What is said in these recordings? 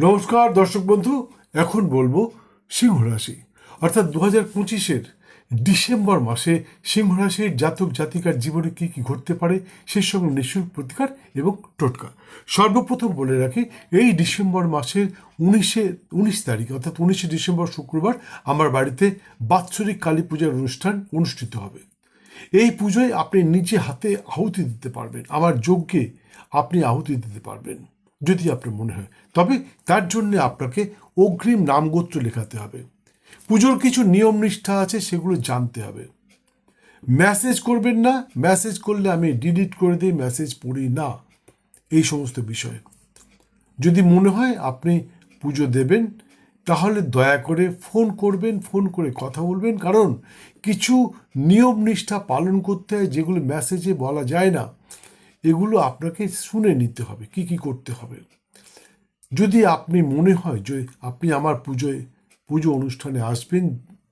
নমস্কার, দর্শক বন্ধু। এখন বলব সিংহ রাশি। অর্থাৎ দু হাজার পঁচিশের ডিসেম্বর মাসে সিংহ রাশির জাতক জাতিকার জীবনে কী কী ঘটতে পারে, সেই সঙ্গে নিঃশুল্ক প্রতিকার এবং টোটকা। সর্বপ্রথম বলে রাখি, এই ডিসেম্বর মাসের উনিশে, উনিশ তারিখ, অর্থাৎ উনিশে ডিসেম্বর শুক্রবার আমার বাড়িতে বাৎসরিক কালী পূজার অনুষ্ঠান অনুষ্ঠিত হবে। এই পুজোয় আপনি নিজে হাতে আহুতি দিতে পারবেন। আমার যজ্ঞে আপনি আহুতি দিতে পারবেন। যদি আপনার মনে হয়। তবে তার জন্য আপনাকে অগ্রিম নামগোত্র লেখাতে হবে। পুজোর কিছু নিয়ম নিষ্ঠা আছে, সেগুলো জানতে হবে। মেসেজ করবেন না, মেসেজ করলে আমি ডিলিট করে দিই, মেসেজ পড়ি না। এই সমস্ত বিষয়। যদি মনে হয় আপনি পুজো দেবেন, তাহলে দয়া করে ফোন করবেন, ফোন করে কথা বলবেন। কারণ কিছু নিয়ম নিষ্ঠা পালন করতে হয়, যেগুলো মেসেজে বলা যায় না। এগুলো আপনাকে শুনে নিতে হবে, কি কি করতে হবে। যদি আপনি মনে হয় যে আপনি আমার পুজোয়, পুজো অনুষ্ঠানে আসবেন,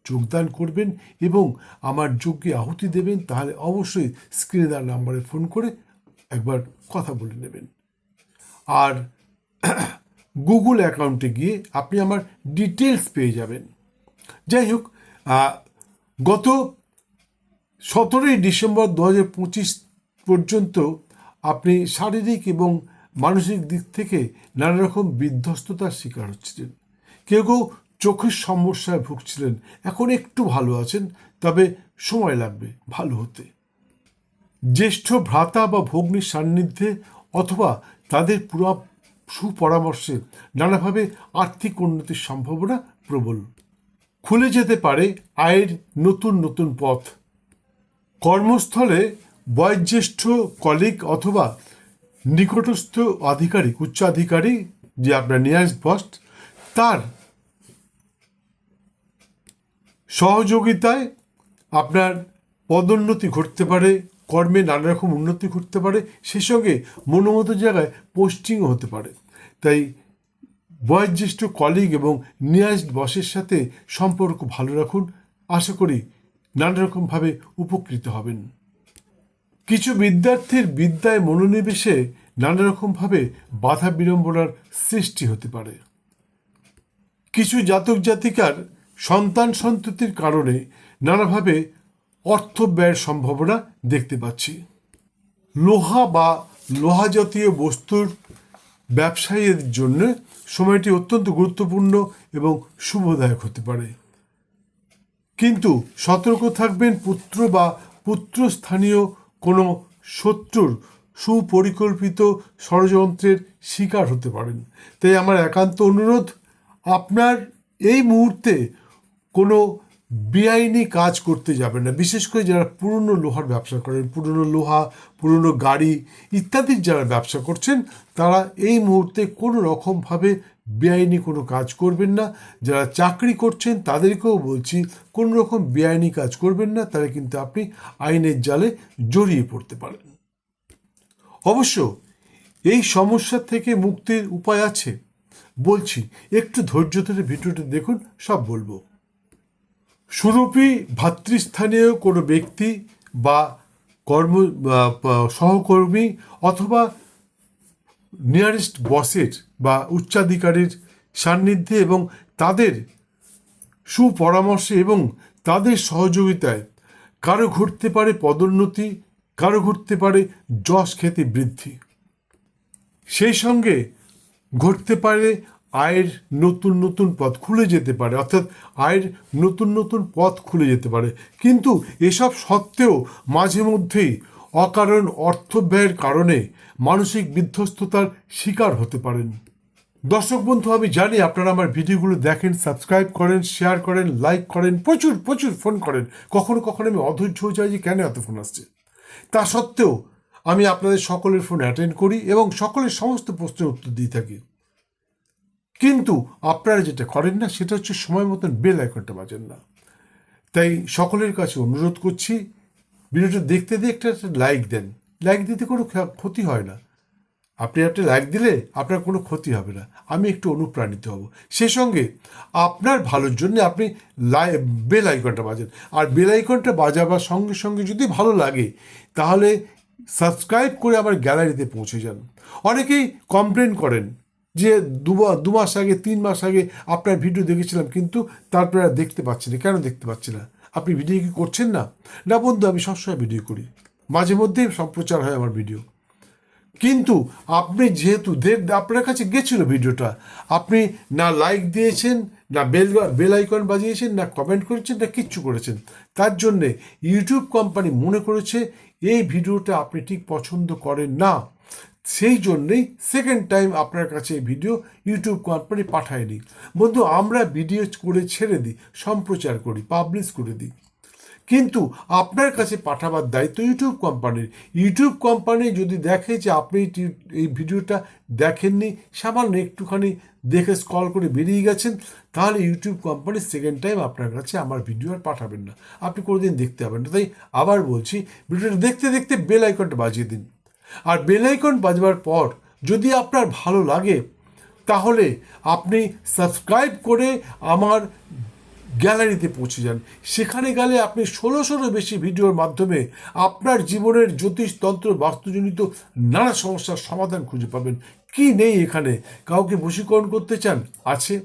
যোগদান করবেন এবং আমার যজ্ঞে আহুতি দেবেন, তাহলে অবশ্যই স্ক্রিনে নাম্বারে ফোন করে একবার কথা বলে নেবেন। আর গুগল অ্যাকাউন্টে গিয়ে আপনি আমার ডিটেলস পেয়ে যাবেন। যাই হোক গত সতেরোই ডিসেম্বর দু পঁচিশ পর্যন্ত আপনি শারীরিক এবং মানসিক দিক থেকে নানা রকম বিধ্বস্ততার শিকার হচ্ছিলেন। কেউ কেউ চোখের সমস্যায় ভুগছিলেন। এখন একটু ভালো আছেন, তবে সময় লাগবে, ভালো হতে। জ্যেষ্ঠ ভ্রাতা বা ভগ্নির সান্নিধ্যে অথবা তাদের পুরা সুপরামর্শে নানাভাবে আর্থিক উন্নতির সম্ভাবনা প্রবল। খুলে যেতে পারে আয়ের নতুন নতুন পথ। কর্মস্থলে বয়োজ্যেষ্ঠ কলিগ অথবা নিকটস্থ আধিকারিক উচ্চাধিকারী যে আপনার নিয়ারেস্ট বস তার সহযোগিতায় আপনার পদোন্নতি ঘটতে পারে, কর্মে নানা রকম উন্নতি ঘটতে পারে, সেই সঙ্গে মনোমতো জায়গায় পোস্টিংও হতে পারে। তাই বয়োজ্যেষ্ঠ কলিগ এবং নিয়ারেস্ট বসের সাথে সম্পর্ক ভালো রাখুন। আশা করি নানা রকমভাবে উপকৃত হবেন। কিছু বিদ্যার্থীর বিদ্যায় মনোনিবেশে নানা রকমভাবে বাধা বিড়ম্বনার সৃষ্টি হতে পারে। কিছু জাতক জাতিকার সন্তান সন্ততির কারণে নানাভাবে অর্থ ব্যয়ের সম্ভাবনা দেখতে পাচ্ছি। লোহা বা লোহা জাতীয় বস্তুর ব্যবসায়ীদের জন্য সময়টি অত্যন্ত গুরুত্বপূর্ণ এবং শুভদায়ক হতে পারে। কিন্তু সতর্ক থাকবেন পুত্র বা পুত্রস্থানীয় কোনো শত্রুর সুপরিকল্পিত ষড়যন্ত্রের শিকার হতে পারেন। তাই আমার একান্ত অনুরোধ, আপনার এই মুহূর্তে কোনো বেআইনি কাজ করতে যাবেন না। বিশেষ করে যারা পুরনো লোহার ব্যবসা করেন, পুরনো লোহা, পুরনো গাড়ি ইত্যাদির যারা ব্যবসা করছেন, তারা এই মুহূর্তে কোনো রকমভাবে বেআইনি কোনো কাজ করবেন না। যারা চাকরি করছেন, তাদেরকেও বলছি, কোনো রকম বেআইনি কাজ করবেন না। তাহলে কিন্তু আপনি আইনের জালে জড়িয়ে পড়তে পারেন। অবশ্য এই সমস্যা থেকে মুক্তির উপায় আছে। বলছি, একটু ধৈর্য ধরে ভিডিওটা দেখুন, সব বলব। সুরূপী ভাতৃস্থানীয় কোনো ব্যক্তি বা কর্ম সহকর্মী অথবা নিয়ারেস্ট বসের বা উচ্চাধিকারীর সান্নিধ্যে এবং তাদের সুপরামর্শে এবং তাদের সহযোগিতায় কারও ঘটতে পারে পদোন্নতি, কারও ঘটতে পারে যশ খ্যাতি বৃদ্ধি। সেই সঙ্গে ঘটতে পারে আয়ের নতুন নতুন পথ খুলে যেতে পারে, অর্থাৎ আয়ের নতুন নতুন পথ খুলে যেতে পারে। কিন্তু এসব সত্ত্বেও মাঝে মধ্যেই অকারণ অর্থ ব্যয়ের কারণে মানসিক বিধ্বস্ততার শিকার হতে পারেন। দর্শক বন্ধু, আমি জানি আপনারা আমার ভিডিওগুলো দেখেন, সাবস্ক্রাইব করেন, শেয়ার করেন, লাইক করেন, প্রচুর প্রচুর ফোন করেন। কখনো কখনো আমি অধৈর্য হয়ে যাই যে কেন এত ফোন আসছে? তা সত্ত্বেও আমি আপনাদের সকলের ফোন অ্যাটেন্ড করি এবং সকলের সমস্ত প্রশ্নের উত্তর দিয়ে থাকি। কিন্তু আপনারা যেটা করেন না, সেটা হচ্ছে সময় মতন বেল আইকনটা বাজেন না। তাই সকলের কাছে অনুরোধ করছি, ভিডিওটা দেখতে দেখতে একটা লাইক দেন। লাইক দিতে কোনো ক্ষতি হয় না। আপনি একটা লাইক দিলে আপনার কোনো ক্ষতি হবে না। আমি একটু অনুপ্রাণিত হব। সে সঙ্গে আপনার ভালোর জন্য আপনি লাই, বেল আইকনটা বাজান। আর বেল আইকনটা বাজাবার সঙ্গে সঙ্গে যদি ভালো লাগে, তাহলে সাবস্ক্রাইব করে আমার গ্যালারিতে পৌঁছে যান। অনেকেই কমপ্লেন করেন যে দু মাস আগে, তিন মাস আগে আপনার ভিডিও দেখেছিলাম, কিন্তু তারপরে আর দেখতে পাচ্ছি না। কেন দেখতে পাচ্ছি না? আপনি ভিডিও কি করছেন না? না বন্ধু, আমি সবসময় ভিডিও করি। মাঝে মধ্যেই সম্প্রচার হয় আমার ভিডিও কিন্তু আপনি যেহেতু দেখ, আপনার কাছে গেছিল ভিডিওটা আপনি না লাইক দিয়েছেন, না বেল বেল আইকন বাজিয়েছেন, না কমেন্ট করেছেন, না কিচ্ছু করেছেন, তার জন্যে ইউটিউব কোম্পানি মনে করেছে, এই ভিডিওটা আপনি ঠিক পছন্দ করেন না। সেই জন্যেই সেকেন্ড টাইম আপনার কাছে এই ভিডিও ইউটিউব কোম্পানি পাঠায় পাঠায়নি। বন্ধু, আমরা ভিডিও করে ছেড়ে দিই, সম্প্রচার করি পাবলিশ করে দিই। কিন্তু আপনার কাছে পাঠাবার দায়িত্ব ইউটিউব কোম্পানির ইউটিউব কোম্পানি যদি দেখে যে আপনি এই- এই ভিডিওটা দেখেননি, সামান্য একটুখানি দেখে স্কল করে বেরিয়ে গেছেন, তাহলে ইউটিউব কোম্পানি সেকেন্ড টাইম আপনার কাছে আমার ভিডিও আর পাঠাবেন না। আপনি কোনোদিন দেখতে পাবেন না। তাই আবার বলছি ভিডিওটা দেখতে দেখতে বেল আইকনটা বাজিয়ে দিন। আর বেলাইকন বাজবার পর যদি আপনার ভালো লাগে, তাহলে আপনি সাবস্ক্রাইব করে আমার গ্যালারিতে পৌঁছে যান। সেখানে গেলে আপনি ষোলোশোরও বেশি ভিডিওর মাধ্যমে আপনার জীবনের জ্যোতিষতন্ত্র বাস্তুজনিত নানা সমস্যার সমাধান খুঁজে পাবেন। কি নেই এখানে? কাউকে বশীকরণ করতে চান? আছে।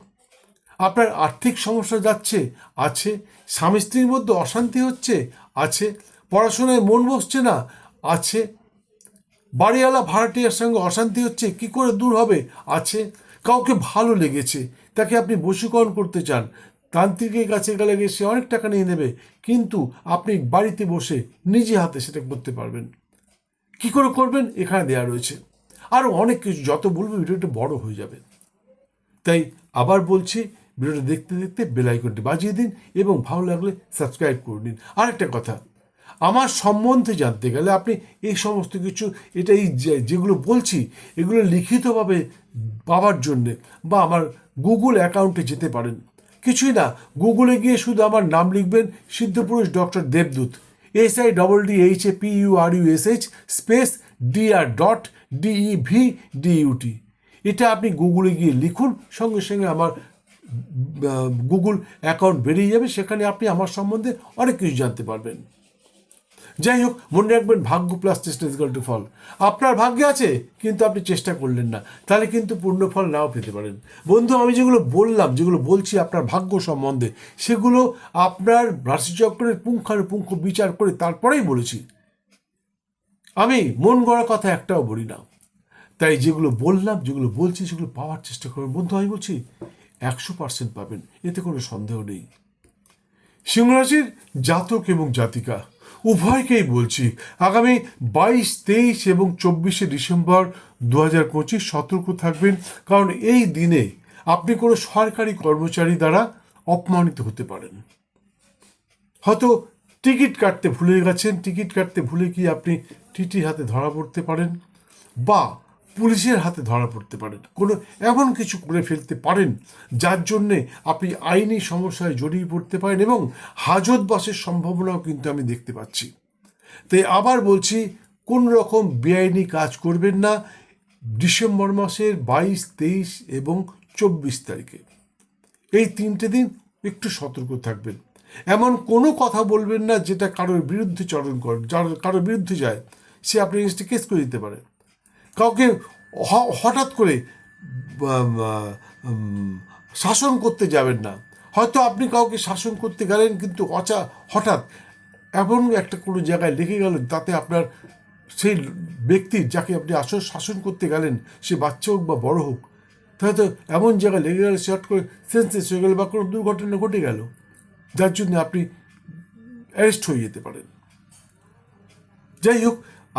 আপনার আর্থিক সমস্যা যাচ্ছে? আছে। স্বামী স্ত্রীর মধ্যে অশান্তি হচ্ছে? আছে। পড়াশোনায় মন বসছে না? আছে। বাড়িওয়ালা ভাড়াটিয়ার সঙ্গে অশান্তি হচ্ছে, কি করে দূর হবে? আছে, কাউকে ভালো লেগেছে, তাকে আপনি বশীকরণ করতে চান। তান্ত্রিকের কাছে গেলে গিয়ে সে অনেক টাকা নিয়ে নেবে, কিন্তু আপনি বাড়িতে বসে নিজে হাতে সেটা করতে পারবেন। কি করে করবেন? এখানে দেয়া রয়েছে। আরও অনেক কিছু, যত বলব ভিডিওটা বড় হয়ে যাবে। তাই আবার বলছি, ভিডিওটা দেখতে দেখতে বেল আইকনটি বাজিয়ে দিন এবং ভালো লাগলে সাবস্ক্রাইব করে দিন আরেকটা কথা আমার সম্বন্ধে জানতে গেলে আপনি এই সমস্ত কিছু, এটা এই যেগুলো বলছি, এগুলো লিখিতভাবে পাওয়ার জন্যে বা আমার গুগল অ্যাকাউন্টে যেতে পারেন। কিছুই না, গুগলে গিয়ে শুধু আমার নাম লিখবেন সিদ্ধপুরুষ doctor Debdut. S I double D H A P U R U S H space D R dot D E V D U T এটা আপনি গুগলে গিয়ে লিখুন, সঙ্গে সঙ্গে আমার গুগল অ্যাকাউন্ট বেরিয়ে যাবে, সেখানে আপনি আমার সম্বন্ধে অনেক কিছু জানতে পারবেন। যাই হোক মনে রাখবেন ভাগ্য প্লাস চেষ্টা ইজ টু ফল। আপনার ভাগ্যে আছে, কিন্তু আপনি চেষ্টা করলেন না। তাহলে কিন্তু পূর্ণ ফল নাও পেতে পারেন। বন্ধু, আমি যেগুলো বললাম, যেগুলো বলছি আপনার ভাগ্য সম্বন্ধে, সেগুলো আপনার রাশিচক্রের পুঙ্খানুপুঙ্খ বিচার করে তারপরেই বলেছি। আমি মন গড়া কথা একটাও বলি না। তাই যেগুলো বললাম, যেগুলো বলছি, সেগুলো পাওয়ার চেষ্টা করবেন। বন্ধু, আমি বলছি একশো পার্সেন্ট পাবেন, এতে কোনো সন্দেহ নেই। সিংহরাশির জাতক এবং জাতিকা উভয়কেই বলছি, আগামী বাইশ, তেইশ এবং চব্বিশে ডিসেম্বর দু হাজার পঁচিশ সতর্ক থাকবেন, কারণ এই দিনে আপনি কোনো সরকারি কর্মচারী দ্বারা অপমানিত হতে পারেন। হয়তো টিকিট কাটতে ভুলে গেছেন, টিকিট কাটতে ভুলে গিয়ে আপনি টিটি হাতে ধরা পড়তে পারেন? বা পুলিশের হাতে ধরা পড়তে পারেন। কোনো এমন কিছু করে ফেলতে পারেন, যার জন্যে আপনি আইনি সমস্যায় জড়িয়ে পড়তে পারেন এবং হাজত বাসের সম্ভাবনাও কিন্তু আমি দেখতে পাচ্ছি। তাই আবার বলছি, কোন রকম বেআইনি কাজ করবেন না ডিসেম্বর মাসের বাইশ, তেইশ এবং চব্বিশ তারিখে। এই তিনটে দিন একটু সতর্ক থাকবেন। এমন কোনো কথা বলবেন না যেটা কারোর বিরুদ্ধে চরণ করে কারোর বিরুদ্ধে যায়, সে আপনি জিনিসটা কেস করে দিতে পারে। কাউকে হঠাৎ করে শাসন করতে যাবেন না। হয়তো আপনি কাউকে শাসন করতে গেলেন, কিন্তু অচা, হঠাৎ এমন একটা কোনো জায়গায় লেগে গেলেন, তাতে আপনার সেই ব্যক্তির যাকে আপনি আসল শাসন করতে গেলেন, সে বাচ্চা হোক বা বড় হোক, তাহলে তো এমন জায়গায় লেগে গেলে সে হট করে সেন্সলেস হয়ে গেল বা কোনো দুর্ঘটনা ঘটে গেল। যার জন্য আপনি অ্যারেস্ট হয়ে যেতে পারেন। যাই হোক,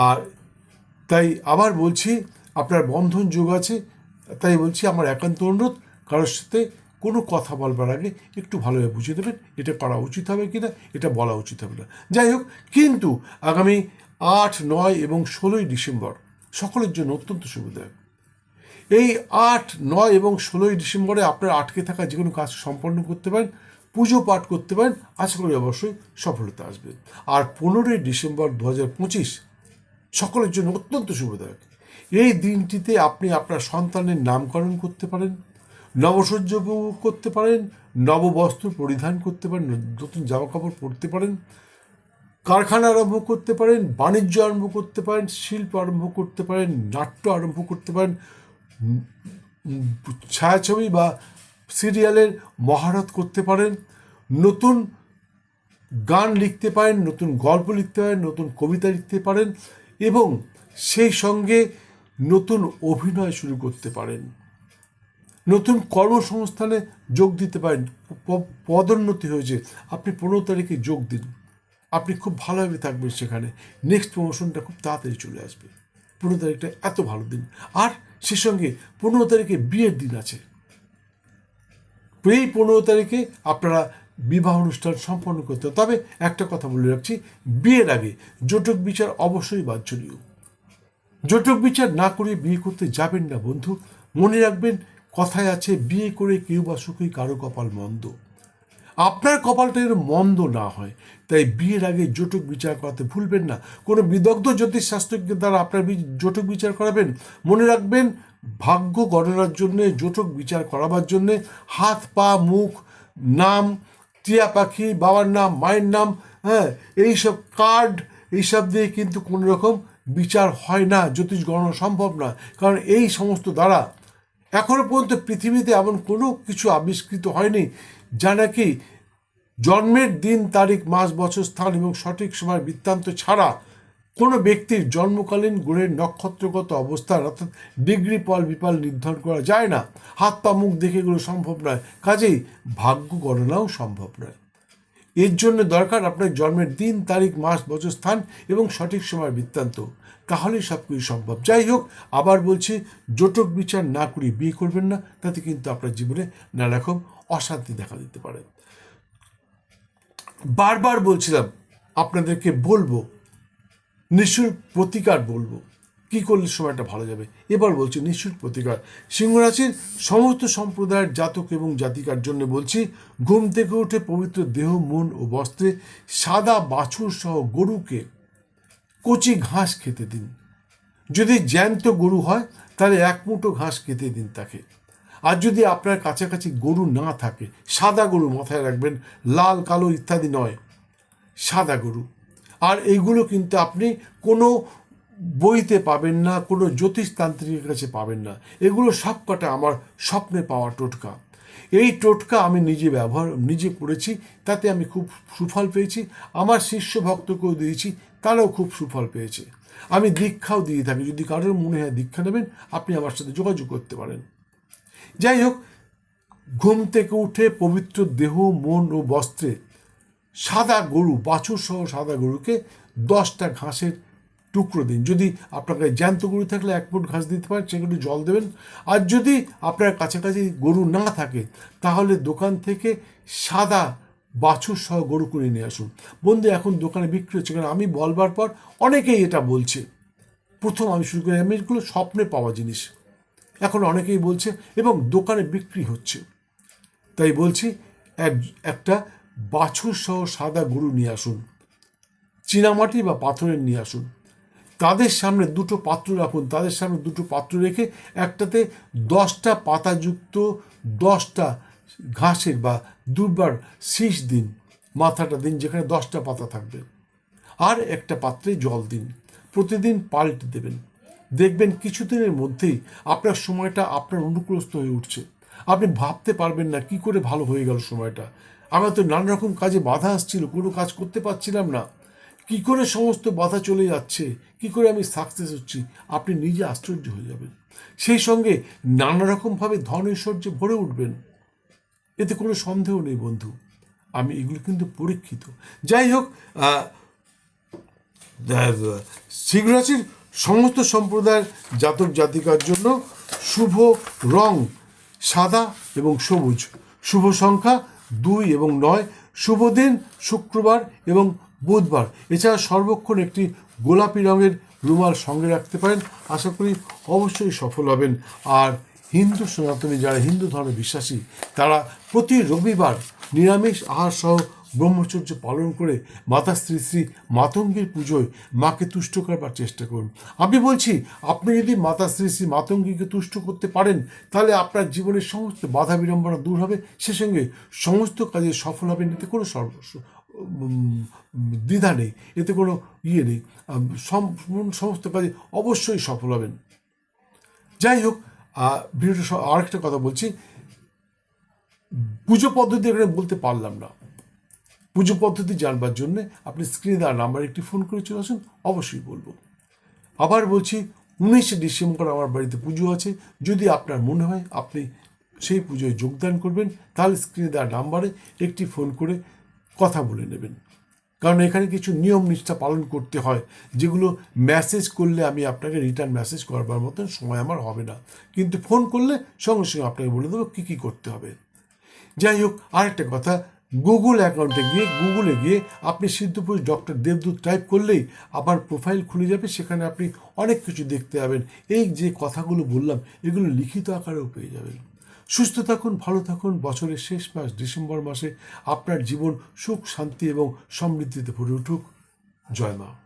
আর তাই আবার বলছি, আপনার বন্ধন যোগ আছে, তাই বলছি আমার একান্ত অনুরোধ, কারোর সাথে কোনো কথা বলবার আগে একটু ভালোভাবে বুঝিয়ে দেবেন, এটা করা উচিত হবে কি না এটা বলা উচিত হবে না। যাই হোক, কিন্তু আগামী আট, নয় এবং ষোলোই ডিসেম্বর সকলের জন্য অত্যন্ত সুবিধাজনক এই আট, নয় এবং ষোলোই ডিসেম্বরে আপনার আটকে থাকা যে কোনো কাজ সম্পন্ন করতে পারেন, পুজো পাঠ করতে পারেন, আশা করি অবশ্যই সফলতা আসবে। আর পনেরোই ডিসেম্বর দু হাজার পঁচিশ সকলের জন্য অত্যন্ত শুভদায়ক। এই দিনটিতে আপনি আপনার সন্তানের নামকরণ করতে পারেন উপভোগ করতে পারেন, নববস্ত্র পরিধান করতে পারেন, নতুন জামা কাপড় পরতে পারেন, কারখানা আরম্ভ করতে পারেন, বাণিজ্য আরম্ভ করতে পারেন, শিল্প আরম্ভ করতে পারেন, নাট্য আরম্ভ করতে পারেন, ছায়াছবি বা সিরিয়ালের মহারত করতে পারেন, নতুন গান লিখতে পারেন, নতুন গল্প লিখতে পারেন, নতুন কবিতা লিখতে পারেন এবং সেই সঙ্গে নতুন অভিনয় শুরু করতে পারেন। নতুন কর্মসংস্থানে যোগ দিতে পারেন। পদোন্নতি হয়েছে। আপনি পনেরো তারিখে যোগ দিন। আপনি খুব ভালোভাবে থাকবেন সেখানে। নেক্সট প্রমোশনটা খুব তাড়াতাড়ি চলে আসবে। পনেরো তারিখটা এত ভালো দিন। আর সে সঙ্গে পনেরো তারিখে বিয়ের দিন আছে। এই পনেরো তারিখে আপনারা বিবাহ অনুষ্ঠান সম্পন্ন করতে। তবে একটা কথা বলে রাখছি, বিয়ের আগে জটক বিচার অবশ্যই বাঞ্ছনীয়। জটক বিচার না করে বিয়ে করতে যাবেন না বন্ধু। মনে রাখবেন, কথায় আছে, বিয়ে করে কেউ বা সুখী কারও কপাল মন্দ। আপনার কপালটা যেন মন্দ না হয়, তাই বিয়ের আগে জটক বিচার করাতে ভুলবেন না। কোনো বিদগ্ধ জ্যোতিষ শাস্ত্রজ্ঞের দ্বারা আপনার জটক বিচার করাবেন। মনে রাখবেন, ভাগ্য গণনার জন্যে, জটক বিচার করাবার জন্যে হাত, পা, মুখ, নাম টিয়া পাখি, বাবার নাম, মায়ের নাম হ্যাঁ এইসব কার্ড এইসব দিয়ে কিন্তু কোনো রকম বিচার হয় না, জ্যোতিষ গণনা সম্ভব না। কারণ এই সমস্ত দ্বারা এখনও পর্যন্ত পৃথিবীতে এমন কোনো কিছু আবিষ্কৃত হয়নি যা নাকি জন্মের দিন, তারিখ, মাস, বছর, স্থান এবং সঠিক সময় বৃত্তান্ত ছাড়া কোনো ব্যক্তির জন্মকালীন গ্রহের নক্ষত্রগত অবস্থান অর্থাৎ ডিগ্রি পল বিপাল নির্ধারণ করা যায় না। হাত পা মুখ দেখে এগুলো সম্ভব নয়। কাজেই ভাগ্য গণনাও সম্ভব নয়। এর জন্য দরকার আপনার জন্মের দিন, তারিখ, মাস, বছর, স্থান এবং সঠিক সময়ের বৃত্তান্ত। তাহলেই সব কিছু সম্ভব। যাই হোক, আবার বলছি, জটক বিচার না করে বিয়ে করবেন না, তাতে কিন্তু আপনার জীবনে নানা রকম অশান্তি দেখা দিতে পারে। বারবার বলছিলাম, আপনাদেরকে বলব নিঃশুল্ক প্রতিকার বলব। কি করলে সময়টা ভালো যাবে? এবার বলছি নিঃশুল্ক প্রতিকার। সিংহরাশির সমস্ত সম্প্রদায়ের জাতক এবং জাতিকার জন্য বলছি, ঘুম থেকে উঠে পবিত্র দেহ, মন ও বস্ত্রে সাদা বাছুর সহ গরুকে কচি ঘাস খেতে দিন। যদি জ্যান্ত গরু হয়, তাহলে এক মুঠো ঘাস খেতে দিন তাকে। আর যদি আপনার কাছাকাছি গরু না থাকে, সাদা গরু মাথায় রাখবেন, লাল, কালো ইত্যাদি নয়, সাদা গরু। আর এইগুলো কিন্তু আপনি কোনো বইতে পাবেন না, কোনো জ্যোতিষতান্ত্রিকের কাছে পাবেন না। এগুলো সব কটা আমার স্বপ্নে পাওয়া টোটকা। এই টোটকা আমি নিজে ব্যবহার, নিজে করেছি, তাতে আমি খুব সুফল পেয়েছি, আমার শিষ্য ভক্তকেও দিয়েছি, তারাও খুব সুফল পেয়েছে। আমি দীক্ষাও দিয়ে থাকি, যদি কারোর মনে হয় দীক্ষা নেবেন, আপনি আমার সাথে যোগাযোগ করতে পারেন। যাই হোক, ঘুম থেকে উঠে পবিত্র দেহ, মন ও বস্ত্রে সাদা গরু, বাছুর সহ সাদা গরুকে দশটা ঘাসের টুকরো দিন। যদি আপনার কাছে জ্যান্ত গরু থাকলে এক ফুট ঘাস দিতে পারেন, সেগুলো জল দেবেন। আর যদি আপনার কাছাকাছি গরু না থাকে, তাহলে দোকান থেকে সাদা বাছুর সহ গরু কিনে নিয়ে আসুন। বন্ধু, এখন দোকানে বিক্রি হচ্ছে কারণ আমি বলবার পর অনেকেই এটা বলছে। প্রথম আমি শুরু করি আমি এগুলো স্বপ্নে পাওয়া জিনিস। এখন অনেকেই বলছে, এবং দোকানে বিক্রি হচ্ছে। তাই বলছি, এক, একটা বাছুর সহ সাদা গরু নিয়ে আসুন, চীনামাটি বা পাথরের নিয়ে আসুন। তাদের সামনে দুটো পাত্র রাখুন। তাদের সামনে দুটো পাত্র রেখে একটাতে দশটা পাতাযুক্ত দশটা ঘাসের বা দুবার শীষ দিন, মাথাটা দিন যেখানে দশটা পাতা থাকবে। আর একটা পাত্রে জল দিন। প্রতিদিন পাল্টে দেবেন। দেখবেন কিছুদিনের মধ্যেই আপনার সময়টা আপনার অনুগ্রস্ত হয়ে উঠছে। আপনি ভাবতে পারবেন না কি করে ভালো হয়ে গেল সময়টা। আমার তো নানা রকম কাজে বাধা আসছিল, কোনো কাজ করতে পারছিলাম না। কি করে সমস্ত বাধা চলে যাচ্ছে? কি করে আমি সাকসেস হচ্ছি? আপনি নিজে আশ্চর্য হয়ে যাবেন। সেই সঙ্গে নানা রকমভাবে ধন ঐশ্বর্যে ভরে উঠবেন। এতে কোনো সন্দেহ নেই বন্ধু। আমি এগুলো কিন্তু পরীক্ষিত। যাই হোক সিংহরাশির সমস্ত সম্প্রদায়ের জাতক জাতিকার জন্য শুভ রং সাদা এবং সবুজ। শুভ সংখ্যা দুই এবং নয়, শুভ দিন, শুক্রবার এবং বুধবার। এছাড়া সর্বক্ষণ একটি গোলাপি রঙের রুমাল সঙ্গে রাখতে পারেন। আশা করি অবশ্যই সফল হবেন। আর হিন্দু সনাতনী, যারা হিন্দু ধর্মে বিশ্বাসী, তারা প্রতি রবিবার নিরামিষ আহার সহ ব্রহ্মচর্য পালন করে মাতা শ্রী শ্রী মাতঙ্গীর পুজোয় মাকে তুষ্ট করবার চেষ্টা করুন। আমি বলছি আপনি যদি মাতা শ্রী শ্রী মাতঙ্গীকে তুষ্ট করতে পারেন তাহলে আপনার জীবনের সমস্ত বাধা বিড়ম্বনা দূর হবে। সে সঙ্গে সমস্ত কাজে সফল হবেন এতে কোনো সর্ব উম, দ্বিধা নেই এতে কোনো ইয়ে নেই। সমস্ত কাজে অবশ্যই সফল হবেন। যাই হোক ভিডিওটা আরেকটা কথা বলছি। পুজো পদ্ধতি এখানে বলতে পারলাম না। পুজো পদ্ধতি জানবার জন্য আপনি স্ক্রিনে দেওয়া নাম্বারে একটি ফোন করে চলে আসুন, অবশ্যই বলব। আবার বলছি, উনিশে ডিসেম্বর আমার বাড়িতে পুজো আছে, যদি আপনার মনে হয় আপনি সেই পুজোয় যোগদান করবেন, তাহলে স্ক্রিনে দেওয়া নাম্বারে একটি ফোন করে কথা বলে নেবেন। কারণ এখানে কিছু নিয়ম নিষ্ঠা পালন করতে হয়, যেগুলো মেসেজ করলে আমি আপনাকে রিটার্ন মেসেজ করবার মতন সময় আমার হবে না। কিন্তু ফোন করলে সঙ্গে সঙ্গে আপনাকে বলে দেবো কী কী করতে হবে। যাই হোক, আরেকটা কথা গুগল অ্যাকাউন্টে গিয়ে গুগলে গিয়ে আপনি সিদ্ধপুরুষ ডক্টর দেবদূত টাইপ করলেই আবার প্রোফাইল খুলে যাবে, সেখানে আপনি অনেক কিছু দেখতে পাবেন। এই যে কথাগুলো বললাম, এগুলো লিখিত আকারেও পেয়ে যাবেন। সুস্থ থাকুন, ভালো থাকুন। বছরের শেষ মাস, ডিসেম্বর মাসে আপনার জীবন সুখ, শান্তি এবং সমৃদ্ধিতে ভরে উঠুক। জয় মা।